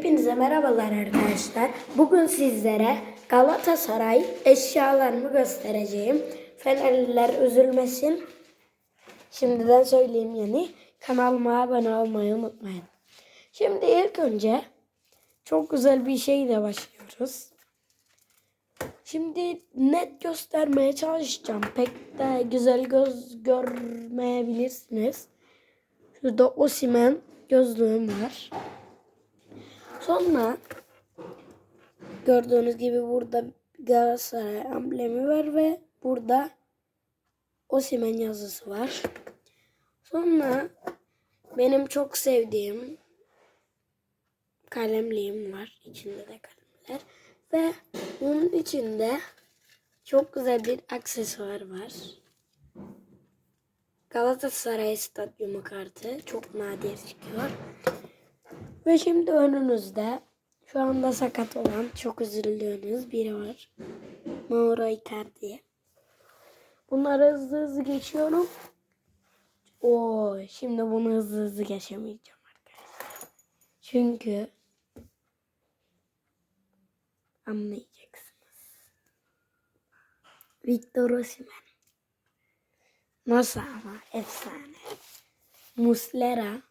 Hepinize merhabalar arkadaşlar. Bugün sizlere Galatasaray eşyalarını göstereceğim. Fenerliler üzülmesin. Şimdiden söyleyeyim yani. Kanalıma abone olmayı unutmayın. Şimdi ilk önce çok güzel bir şeyle başlıyoruz. Şimdi net göstermeye çalışacağım. Pek de güzel göz görmeyebilirsiniz. Şurada Osimen gözlüğüm var. Sonra gördüğünüz gibi burada Galatasaray amblemi var ve burada Osimen yazısı var. Sonra benim çok sevdiğim kalemliğim var. İçinde de kalemler. Ve bunun içinde çok güzel bir aksesuar var. Galatasaray Stadyumu kartı. Çok nadir çıkıyor. Ve şimdi önünüzde şu anda sakat olan çok üzüldüğünüz biri var. Mauro Icardi. Bunları hızlı hızlı geçiyorum. Oo, şimdi bunu hızlı hızlı geçemeyeceğim arkadaşlar. Çünkü anlayacaksınız. Victor Osimhen. Nasıl ama efsane. Muslera.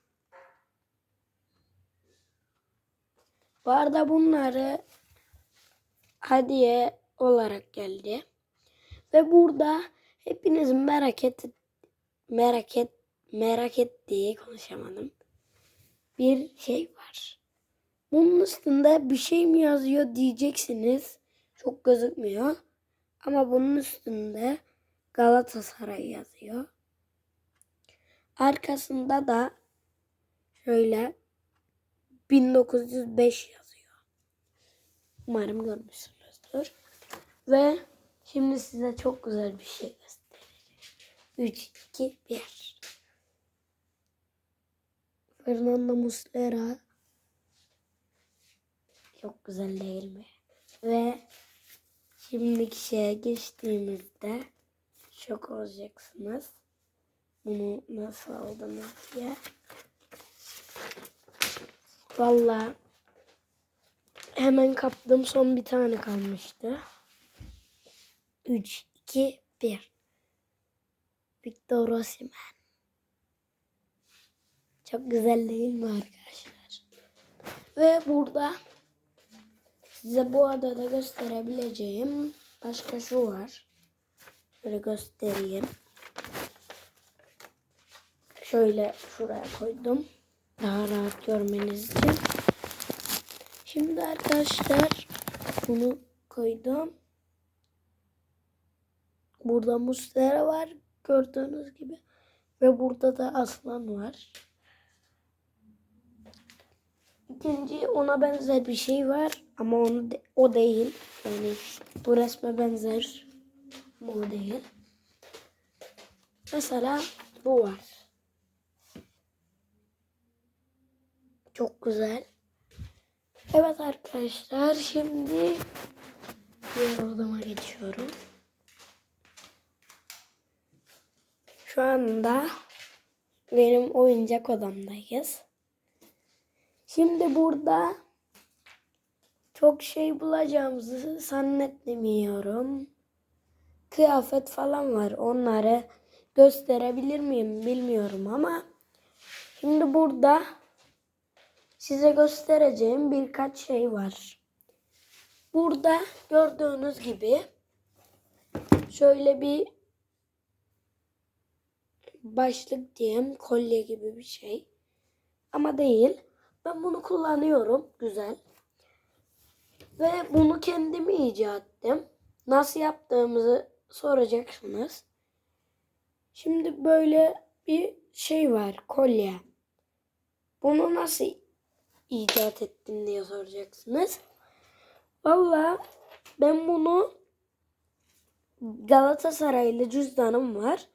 Bu arada bunları hediye olarak geldi. Ve burada hepinizin merak et merak et merak ettiği konuşamadım. Bir şey var. Bunun üstünde bir şey mi yazıyor diyeceksiniz. Çok gözükmüyor. Ama bunun üstünde Galatasaray yazıyor. Arkasında da şöyle 1905 yazıyor. Umarım görmüşsünüzdür. Ve şimdi size çok güzel bir şey göstereceğim. 3, 2, 1. Fernando Muslera. Çok güzel değil mi? Ve şimdiki şeye geçtiğimizde şok olacaksınız. Bunu nasıl aldınız diye. Valla hemen kaptım. Son bir tane kalmıştı. 3, 2, 1. Victor Osimhen. Çok güzel değil mi arkadaşlar? Ve burada size bu adada gösterebileceğim başka şu var. Şöyle göstereyim. Şöyle şuraya koydum. Daha rahat görmeniz için. Şimdi arkadaşlar bunu koydum. Burada Muslera var gördüğünüz gibi. Ve burada da aslan var. İkinci ona benzer bir şey var ama onu de- o değil. Yani bu resme benzer ama o değil. Mesela bu var. Çok güzel. Evet arkadaşlar şimdi diğer odama geçiyorum. Şu anda benim oyuncak odamdayız. Şimdi burada çok şey bulacağımızı zannetmiyorum. Kıyafet falan var. Onları gösterebilir miyim bilmiyorum ama şimdi burada size göstereceğim birkaç şey var. Burada gördüğünüz gibi şöyle bir başlık diyeyim kolye gibi bir şey. Ama değil. Ben bunu kullanıyorum. Güzel. Ve bunu kendim icat ettim. Nasıl yaptığımızı soracaksınız. Şimdi böyle bir şey var. Kolye. Bunu nasıl icat ettim diye soracaksınız. Valla ben bunu Galatasaraylı cüzdanım var.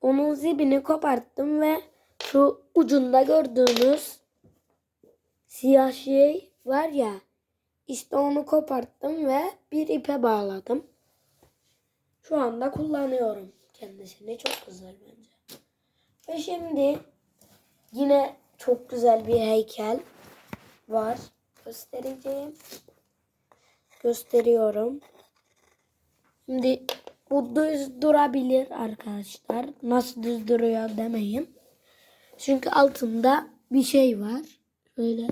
Onun zibini koparttım ve şu ucunda gördüğünüz siyah şey var ya işte onu koparttım ve bir ipe bağladım. Şu anda kullanıyorum kendisini. Çok güzel bence. Ve şimdi yine çok güzel bir heykel var. göstereceğim. Gösteriyorum. Şimdi bu düz durabilir arkadaşlar. Nasıl düz duruyor demeyin. Çünkü altında bir şey var. Böyle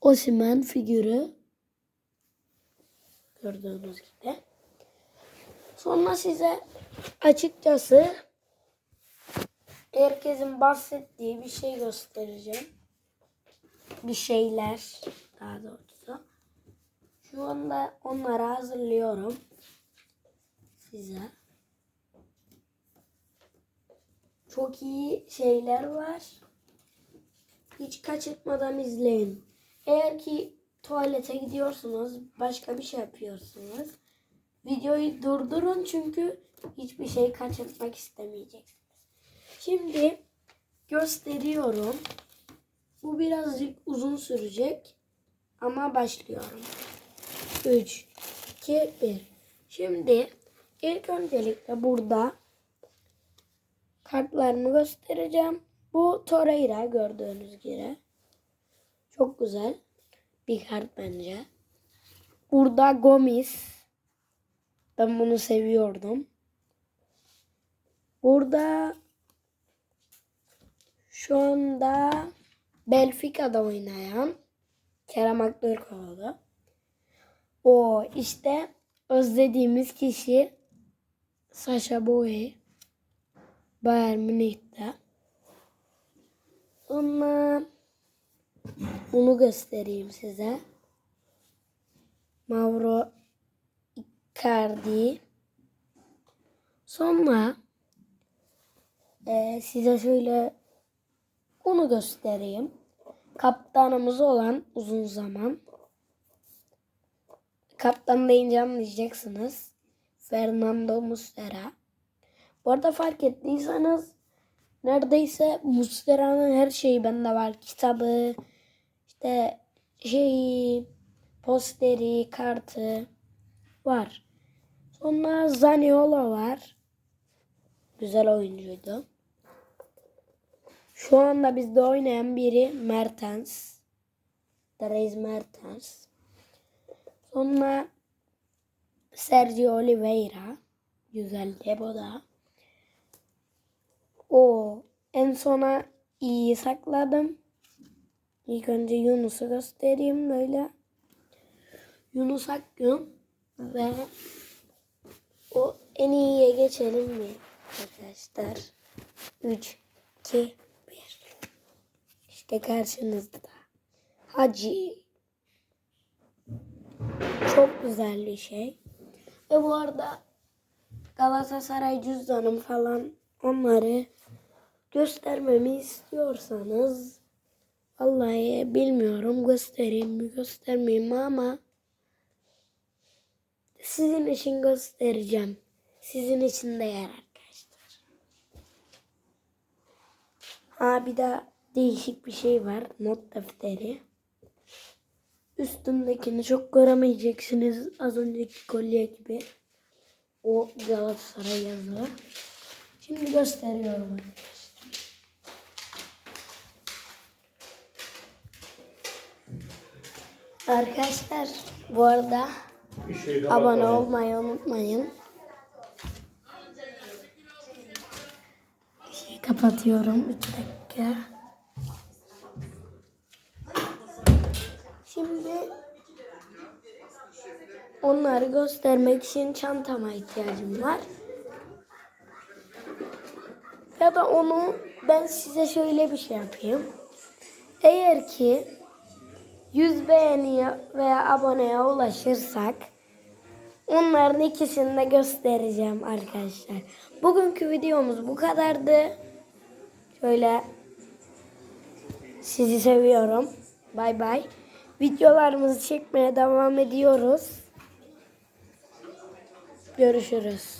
Osimen figürü. Gördüğünüz gibi. Sonra size açıkçası herkesin bahsettiği bir şey göstereceğim. Bir şeyler daha doğrusu. Şu anda onları hazırlıyorum size. Çok iyi şeyler var. Hiç kaçırtmadan izleyin. Eğer ki tuvalete gidiyorsunuz, başka bir şey yapıyorsunuz. Videoyu durdurun çünkü hiçbir şey kaçırtmak istemeyeceksiniz. Şimdi gösteriyorum. Bu birazcık uzun sürecek ama başlıyorum. 3 2 1 Şimdi ilk öncelikle burada kartlarımı göstereceğim. Bu Torreira gördüğünüz gibi. Çok güzel bir kart bence. Burada Gomis. Ben bunu seviyordum. Burada şu anda Benfica'da oynayan Kerem Aktürkoğlu. O işte özlediğimiz kişi Sasha Boye. Bayern Münih'te. Sonra bunu göstereyim size. Mauro Icardi. Sonra e, size şöyle onu göstereyim. Kaptanımız olan uzun zaman. Kaptan deyince anlayacaksınız. Fernando Muslera. Bu arada fark ettiyseniz neredeyse Muslera'nın her şeyi bende var. Kitabı, işte şeyi, posteri, kartı var. Sonra Zaniolo var. Güzel oyuncuydu. Şu anda bizde oynayan biri Mertens. Dries Mertens. Sonra Sergio Oliveira. Güzel de bu da. O en sona iyi sakladım. İlk önce Yunus'u göstereyim böyle. Yunus Akgün ve o en iyiye geçelim mi arkadaşlar? 3, 2, 1. İşte karşınızda. Hacı. Çok güzel bir şey. Ve bu arada Galatasaray cüzdanım falan onları göstermemi istiyorsanız vallahi bilmiyorum göstereyim mi göstermeyeyim mi ama sizin için göstereceğim. Sizin için değer arkadaşlar. Ha bir de değişik bir şey var. Not defteri. Üstündekini çok göremeyeceksiniz. Az önceki kolye gibi. O Galatasaray yazılı. Şimdi gösteriyorum arkadaşlar. Arkadaşlar bu arada şey abone olmayı unutmayın. Şey kapatıyorum 3 dakika. Şimdi onları göstermek için çantama ihtiyacım var. Ya da onu ben size şöyle bir şey yapayım. Eğer ki 100 beğeniye veya aboneye ulaşırsak onların ikisini de göstereceğim arkadaşlar. Bugünkü videomuz bu kadardı. Şöyle sizi seviyorum. Bay bay. Videolarımızı çekmeye devam ediyoruz. Görüşürüz.